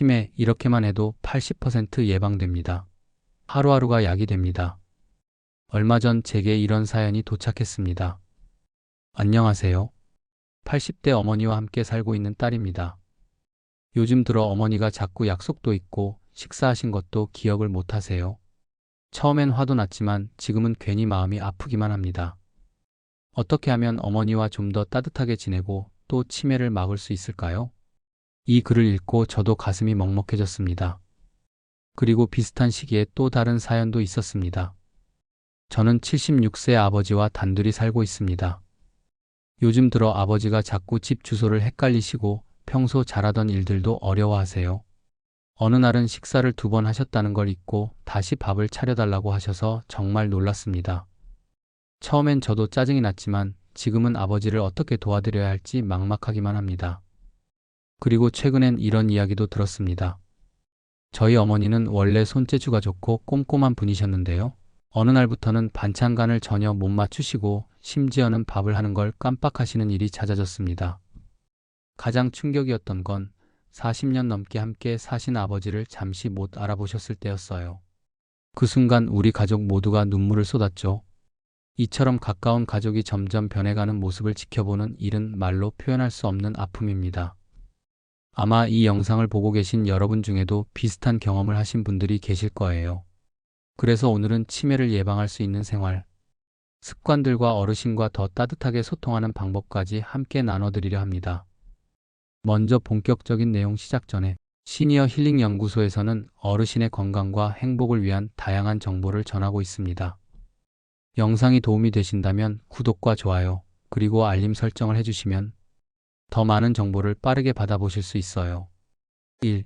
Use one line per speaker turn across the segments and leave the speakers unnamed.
치매 이렇게만 해도 80% 예방됩니다. 하루하루가 약이 됩니다. 얼마 전 제게 이런 사연이 도착했습니다. 안녕하세요. 80대 어머니와 함께 살고 있는 딸입니다. 요즘 들어 어머니가 자꾸 약속도 있고 식사하신 것도 기억을 못 하세요. 처음엔 화도 났지만 지금은 괜히 마음이 아프기만 합니다. 어떻게 하면 어머니와 좀 더 따뜻하게 지내고 또 치매를 막을 수 있을까요? 이 글을 읽고 저도 가슴이 먹먹해졌습니다. 그리고 비슷한 시기에 또 다른 사연도 있었습니다. 저는 76세 아버지와 단둘이 살고 있습니다. 요즘 들어 아버지가 자꾸 집 주소를 헷갈리시고 평소 잘하던 일들도 어려워하세요. 어느 날은 식사를 두 번 하셨다는 걸 잊고 다시 밥을 차려달라고 하셔서 정말 놀랐습니다. 처음엔 저도 짜증이 났지만 지금은 아버지를 어떻게 도와드려야 할지 막막하기만 합니다. 그리고 최근엔 이런 이야기도 들었습니다. 저희 어머니는 원래 손재주가 좋고 꼼꼼한 분이셨는데요. 어느 날부터는 반찬간을 전혀 못 맞추시고 심지어는 밥을 하는 걸 깜빡하시는 일이 잦아졌습니다. 가장 충격이었던 건 40년 넘게 함께 사신 아버지를 잠시 못 알아보셨을 때였어요. 그 순간 우리 가족 모두가 눈물을 쏟았죠. 이처럼 가까운 가족이 점점 변해가는 모습을 지켜보는 일은 말로 표현할 수 없는 아픔입니다. 아마 이 영상을 보고 계신 여러분 중에도 비슷한 경험을 하신 분들이 계실 거예요. 그래서 오늘은 치매를 예방할 수 있는 생활, 습관들과 어르신과 더 따뜻하게 소통하는 방법까지 함께 나눠드리려 합니다. 먼저 본격적인 내용 시작 전에 시니어 힐링 연구소에서는 어르신의 건강과 행복을 위한 다양한 정보를 전하고 있습니다. 영상이 도움이 되신다면 구독과 좋아요, 그리고 알림 설정을 해주시면 더 많은 정보를 빠르게 받아보실 수 있어요. 1.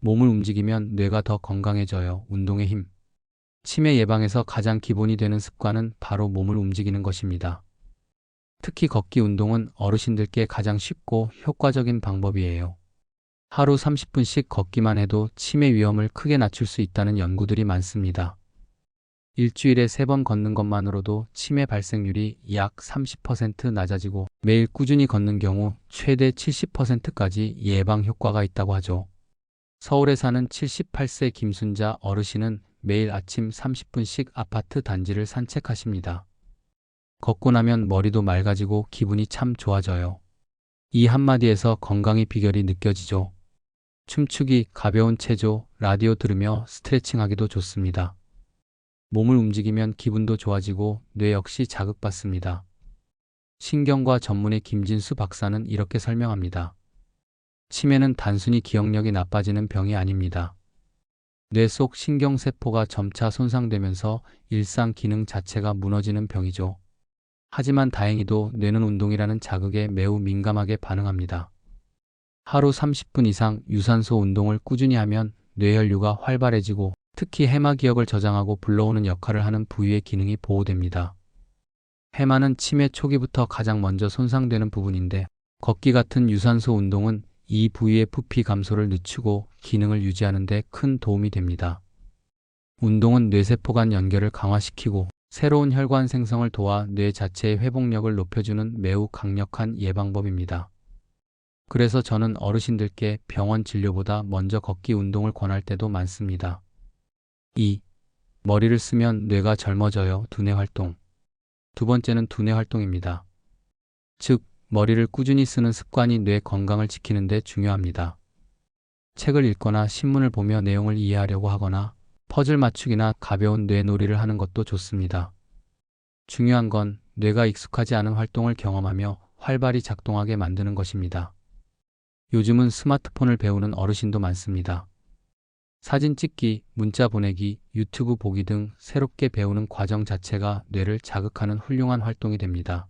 몸을 움직이면 뇌가 더 건강해져요. 운동의 힘. 치매 예방에서 가장 기본이 되는 습관은 바로 몸을 움직이는 것입니다. 특히 걷기 운동은 어르신들께 가장 쉽고 효과적인 방법이에요. 하루 30분씩 걷기만 해도 치매 위험을 크게 낮출 수 있다는 연구들이 많습니다. 일주일에 3번 걷는 것만으로도 치매 발생률이 약 30% 낮아지고 매일 꾸준히 걷는 경우 최대 70%까지 예방 효과가 있다고 하죠. 서울에 사는 78세 김순자 어르신은 매일 아침 30분씩 아파트 단지를 산책하십니다. 걷고 나면 머리도 맑아지고 기분이 참 좋아져요. 이 한마디에서 건강의 비결이 느껴지죠. 춤추기, 가벼운 체조, 라디오 들으며 스트레칭하기도 좋습니다. 몸을 움직이면 기분도 좋아지고 뇌 역시 자극받습니다. 신경과 전문의 김진수 박사는 이렇게 설명합니다. 치매는 단순히 기억력이 나빠지는 병이 아닙니다. 뇌 속 신경세포가 점차 손상되면서 일상 기능 자체가 무너지는 병이죠. 하지만 다행히도 뇌는 운동이라는 자극에 매우 민감하게 반응합니다. 하루 30분 이상 유산소 운동을 꾸준히 하면 뇌혈류가 활발해지고 특히 해마 기억을 저장하고 불러오는 역할을 하는 부위의 기능이 보호됩니다. 해마는 치매 초기부터 가장 먼저 손상되는 부분인데 걷기 같은 유산소 운동은 이 부위의 부피 감소를 늦추고 기능을 유지하는 데 큰 도움이 됩니다. 운동은 뇌세포 간 연결을 강화시키고 새로운 혈관 생성을 도와 뇌 자체의 회복력을 높여주는 매우 강력한 예방법입니다. 그래서 저는 어르신들께 병원 진료보다 먼저 걷기 운동을 권할 때도 많습니다. 2. 머리를 쓰면 뇌가 젊어져요. 두뇌 활동. 두 번째는 두뇌 활동입니다. 즉, 머리를 꾸준히 쓰는 습관이 뇌 건강을 지키는 데 중요합니다. 책을 읽거나 신문을 보며 내용을 이해하려고 하거나 퍼즐 맞추기나 가벼운 뇌놀이를 하는 것도 좋습니다. 중요한 건 뇌가 익숙하지 않은 활동을 경험하며 활발히 작동하게 만드는 것입니다. 요즘은 스마트폰을 배우는 어르신도 많습니다. 사진 찍기, 문자 보내기, 유튜브 보기 등 새롭게 배우는 과정 자체가 뇌를 자극하는 훌륭한 활동이 됩니다.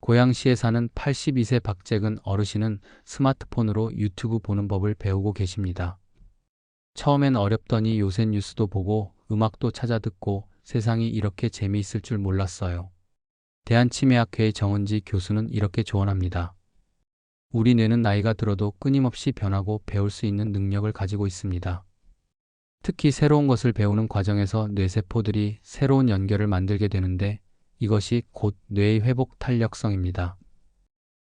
고양시에 사는 82세 박재근 어르신은 스마트폰으로 유튜브 보는 법을 배우고 계십니다. 처음엔 어렵더니 요새 뉴스도 보고 음악도 찾아 듣고 세상이 이렇게 재미있을 줄 몰랐어요. 대한치매학회의 정은지 교수는 이렇게 조언합니다. 우리 뇌는 나이가 들어도 끊임없이 변하고 배울 수 있는 능력을 가지고 있습니다. 특히 새로운 것을 배우는 과정에서 뇌세포들이 새로운 연결을 만들게 되는데 이것이 곧 뇌의 회복 탄력성입니다.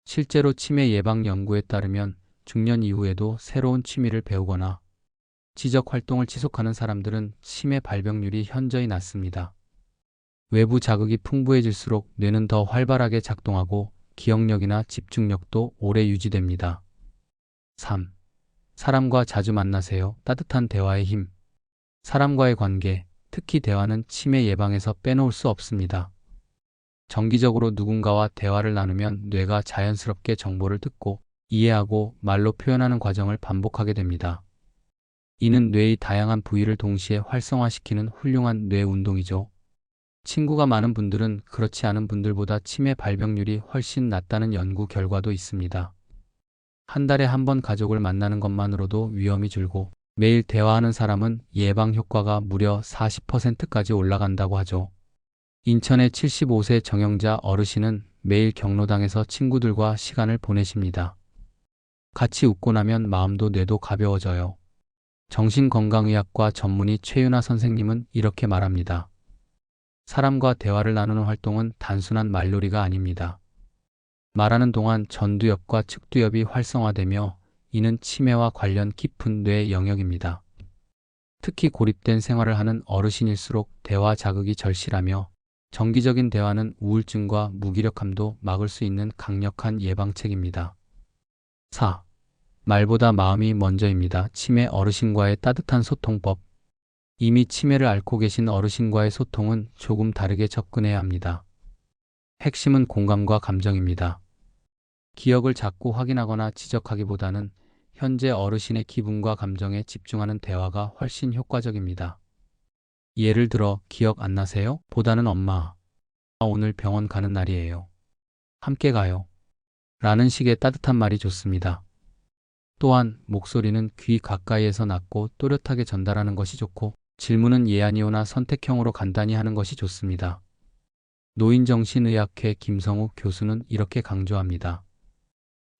실제로 치매 예방 연구에 따르면 중년 이후에도 새로운 취미를 배우거나 지적 활동을 지속하는 사람들은 치매 발병률이 현저히 낮습니다. 외부 자극이 풍부해질수록 뇌는 더 활발하게 작동하고 기억력이나 집중력도 오래 유지됩니다. 3. 사람과 자주 만나세요. 따뜻한 대화의 힘. 사람과의 관계, 특히 대화는 치매 예방에서 빼놓을 수 없습니다. 정기적으로 누군가와 대화를 나누면 뇌가 자연스럽게 정보를 듣고 이해하고 말로 표현하는 과정을 반복하게 됩니다. 이는 뇌의 다양한 부위를 동시에 활성화시키는 훌륭한 뇌 운동이죠. 친구가 많은 분들은 그렇지 않은 분들보다 치매 발병률이 훨씬 낮다는 연구 결과도 있습니다. 한 달에 한 번 가족을 만나는 것만으로도 위험이 줄고 매일 대화하는 사람은 예방 효과가 무려 40%까지 올라간다고 하죠. 인천의 75세 정영자 어르신은 매일 경로당에서 친구들과 시간을 보내십니다. 같이 웃고 나면 마음도 뇌도 가벼워져요. 정신건강의학과 전문의 최윤아 선생님은 이렇게 말합니다. 사람과 대화를 나누는 활동은 단순한 말놀이가 아닙니다. 말하는 동안 전두엽과 측두엽이 활성화되며 이는 치매와 관련 깊은 뇌 영역입니다. 특히 고립된 생활을 하는 어르신일수록 대화 자극이 절실하며 정기적인 대화는 우울증과 무기력함도 막을 수 있는 강력한 예방책입니다. 4. 말보다 마음이 먼저입니다. 치매 어르신과의 따뜻한 소통법. 이미 치매를 앓고 계신 어르신과의 소통은 조금 다르게 접근해야 합니다. 핵심은 공감과 감정입니다. 기억을 자꾸 확인하거나 지적하기보다는 현재 어르신의 기분과 감정에 집중하는 대화가 훨씬 효과적입니다. 예를 들어 기억 안 나세요? 보다는 엄마. 오늘 병원 가는 날이에요. 함께 가요. 라는 식의 따뜻한 말이 좋습니다. 또한 목소리는 귀 가까이에서 낮고 또렷하게 전달하는 것이 좋고 질문은 예 아니오나 선택형으로 간단히 하는 것이 좋습니다. 노인정신의학회 김성욱 교수는 이렇게 강조합니다.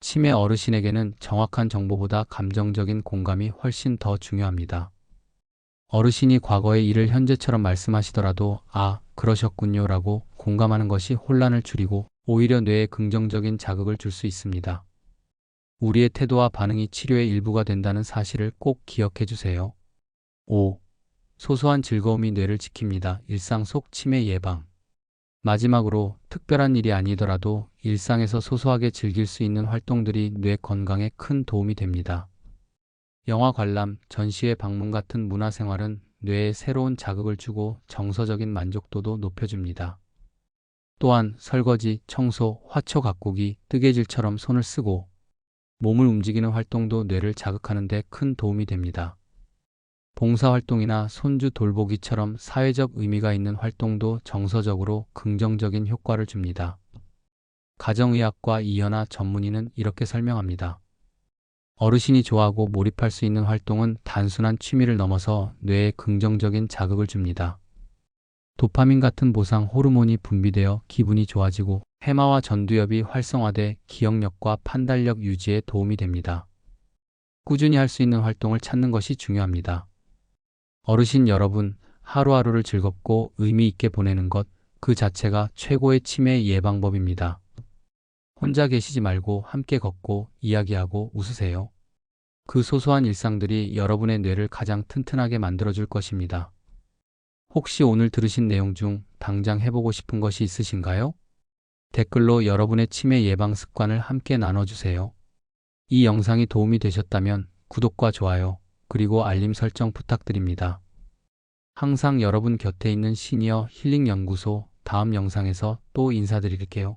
치매 어르신에게는 정확한 정보보다 감정적인 공감이 훨씬 더 중요합니다. 어르신이 과거의 일을 현재처럼 말씀하시더라도 아, 그러셨군요 라고 공감하는 것이 혼란을 줄이고 오히려 뇌에 긍정적인 자극을 줄 수 있습니다. 우리의 태도와 반응이 치료의 일부가 된다는 사실을 꼭 기억해 주세요. 5. 소소한 즐거움이 뇌를 지킵니다. 일상 속 치매 예방. 마지막으로 특별한 일이 아니더라도 일상에서 소소하게 즐길 수 있는 활동들이 뇌 건강에 큰 도움이 됩니다. 영화 관람, 전시회 방문 같은 문화생활은 뇌에 새로운 자극을 주고 정서적인 만족도도 높여줍니다. 또한 설거지, 청소, 화초 가꾸기, 뜨개질처럼 손을 쓰고 몸을 움직이는 활동도 뇌를 자극하는 데 큰 도움이 됩니다. 봉사활동이나 손주 돌보기처럼 사회적 의미가 있는 활동도 정서적으로 긍정적인 효과를 줍니다. 가정의학과 이현아 전문의는 이렇게 설명합니다. 어르신이 좋아하고 몰입할 수 있는 활동은 단순한 취미를 넘어서 뇌에 긍정적인 자극을 줍니다. 도파민 같은 보상 호르몬이 분비되어 기분이 좋아지고 해마와 전두엽이 활성화돼 기억력과 판단력 유지에 도움이 됩니다. 꾸준히 할 수 있는 활동을 찾는 것이 중요합니다. 어르신 여러분, 하루하루를 즐겁고 의미 있게 보내는 것, 그 자체가 최고의 치매 예방법입니다. 혼자 계시지 말고 함께 걷고 이야기하고 웃으세요. 그 소소한 일상들이 여러분의 뇌를 가장 튼튼하게 만들어줄 것입니다. 혹시 오늘 들으신 내용 중 당장 해보고 싶은 것이 있으신가요? 댓글로 여러분의 치매 예방 습관을 함께 나눠주세요. 이 영상이 도움이 되셨다면 구독과 좋아요, 그리고 알림 설정 부탁드립니다. 항상 여러분 곁에 있는 시니어 힐링 연구소 다음 영상에서 또 인사드릴게요.